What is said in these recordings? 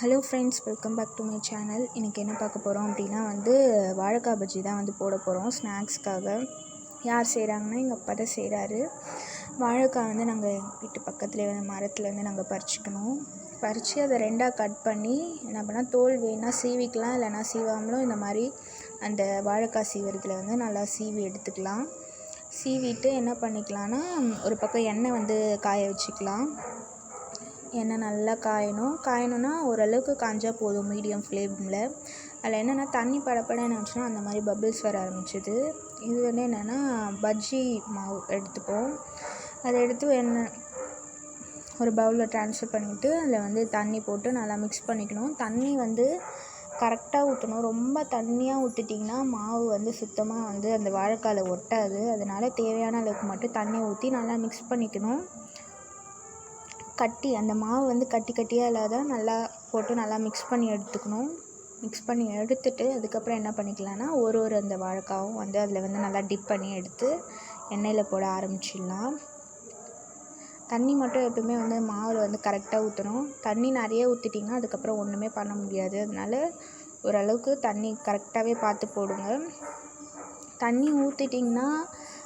Hello friends welcome back to my channel இன்றைக்கி என்ன பார்க்க போகிறோம் அப்படின்னா வந்து வாழைக்காய் பஜ்ஜி தான் வந்து போட போகிறோம் ஸ்நாக்ஸ்க்காக யார் செய்கிறாங்கன்னா எங்கள் அப்பா தான் செய்கிறாரு வாழைக்காய் வந்து நாங்கள் வீட்டு பக்கத்துலேயே வந்து மரத்துலேருந்து நாங்கள் பறிச்சிக்கணும். பறித்து அதை ரெண்டாக கட் பண்ணி என்ன பண்ணால் தோல் வேணால் சீவிக்கலாம் இல்லைனா சீவாமலும் இந்த மாதிரி அந்த வாழைக்காய் சீவரத்தில் வந்து நல்லா சீவி எடுத்துக்கலாம். சீவிட்டு என்ன பண்ணிக்கலாம்னா ஒரு பக்கம் எண்ணெய் வந்து காய வச்சுக்கலாம். எண்ணெய் நல்லா காயணும். காயணும்னா ஓரளவுக்கு காய்ஞ்சா போதும் மீடியம் ஃப்ளேமில். அதில் என்னென்னா தண்ணி படப்படன்னு இருந்துச்சுன்னா அந்த மாதிரி பபிள்ஸ் வர ஆரம்பிச்சிது. இது வந்து என்னென்னா பஜ்ஜி மாவு எடுத்துப்போம். அதை எடுத்து என்ன ஒரு பவுலில் ட்ரான்ஸ்ஃபர் பண்ணிவிட்டு அதில் வந்து தண்ணி போட்டு நல்லா மிக்ஸ் பண்ணிக்கணும். தண்ணி வந்து கரெக்டாக ஊற்றணும் ரொம்ப தண்ணியாக ஊற்றிட்டிங்கன்னா மாவு வந்து சுத்தமாக வந்து அந்த வாழைக்காயில் ஒட்டாது. அதனால் தேவையான அளவுக்கு மட்டும் தண்ணி ஊற்றி நல்லா மிக்ஸ் பண்ணிக்கணும். கட்டி அந்த மாவு வந்து கட்டி கட்டியாக இல்லாத நல்லா போட்டு நல்லா மிக்ஸ் பண்ணி எடுத்துக்கணும். மிக்ஸ் பண்ணி எடுத்துட்டு அதுக்கப்புறம் என்ன பண்ணிக்கலாம்னா ஒரு ஒரு அந்த வாழைக்காவும் வந்து அதில் வந்து நல்லா டிப் பண்ணி எடுத்து எண்ணெயில் போட ஆரம்பிச்சிடலாம். தண்ணி மட்டும் எப்பவுமே வந்து மாவில் வந்து கரெக்டாக ஊற்றணும் தண்ணி நிறைய ஊற்றிட்டிங்கன்னா அதுக்கப்புறம் ஒன்றுமே பண்ண முடியாது. அதனால ஓரளவுக்கு தண்ணி கரெக்டாகவே பார்த்து போடுங்க. தண்ணி ஊற்றிட்டிங்கன்னா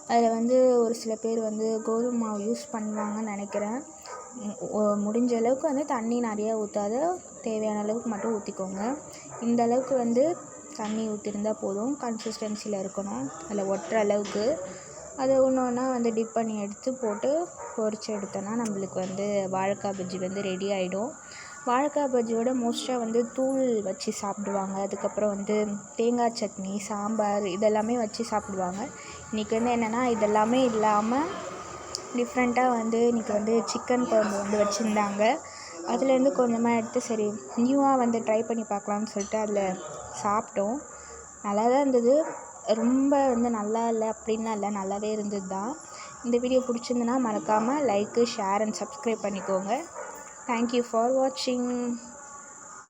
அதில் வந்து ஒரு சில பேர் வந்து கோதுமை மாவு யூஸ் பண்ணுவாங்கன்னு நினைக்கிறேன். முடிஞ்ச அளவுக்கு வந்து தண்ணி நிறையா ஊற்றாத தேவையான அளவுக்கு மட்டும் ஊற்றிக்கோங்க இந்த அளவுக்கு வந்து தண்ணி ஊற்றிருந்தா போதும். கன்சிஸ்டன்சியில் இருக்கணும். அதில் ஒட்டுற அளவுக்கு. அதை ஒன்று ஒன்றா வந்து டிப் பண்ணி எடுத்து போட்டு பொறிச்சு எடுத்தோன்னா நம்மளுக்கு வந்து வாழைக்காய் பஜ்ஜி வந்து ரெடி ஆகிடும் வாழைக்காய் பஜ்ஜியோட மோஸ்ட்டாக வந்து தூள் வச்சு சாப்பிடுவாங்க. அதுக்கப்புறம் வந்து தேங்காய் சட்னி சாம்பார் இதெல்லாமே வச்சு சாப்பிடுவாங்க. இன்றைக்கி வந்து என்னென்னா இதெல்லாமே இல்லாமல் டிஃப்ரெண்ட்டாக வந்து இன்றைக்கி வந்து சிக்கன் குழம்பு வந்து வச்சுருந்தாங்க. அதுலேருந்து கொஞ்சமாக எடுத்து சரி நியூவாக வந்து ட்ரை பண்ணி பார்க்கலான்னு சொல்லிட்டு அதில் சாப்பிட்டோம். நல்லா தான் இருந்தது. ரொம்ப வந்து நல்லா இல்லை அப்படின்லாம் இல்லை நல்லாவே இருந்தது தான் இந்த வீடியோ பிடிச்சிருந்துன்னா மறக்காமல் லைக்கு ஷேர் அண்ட் சப்ஸ்கிரைப் பண்ணிக்கோங்க. தேங்க்யூ ஃபார் வாட்சிங்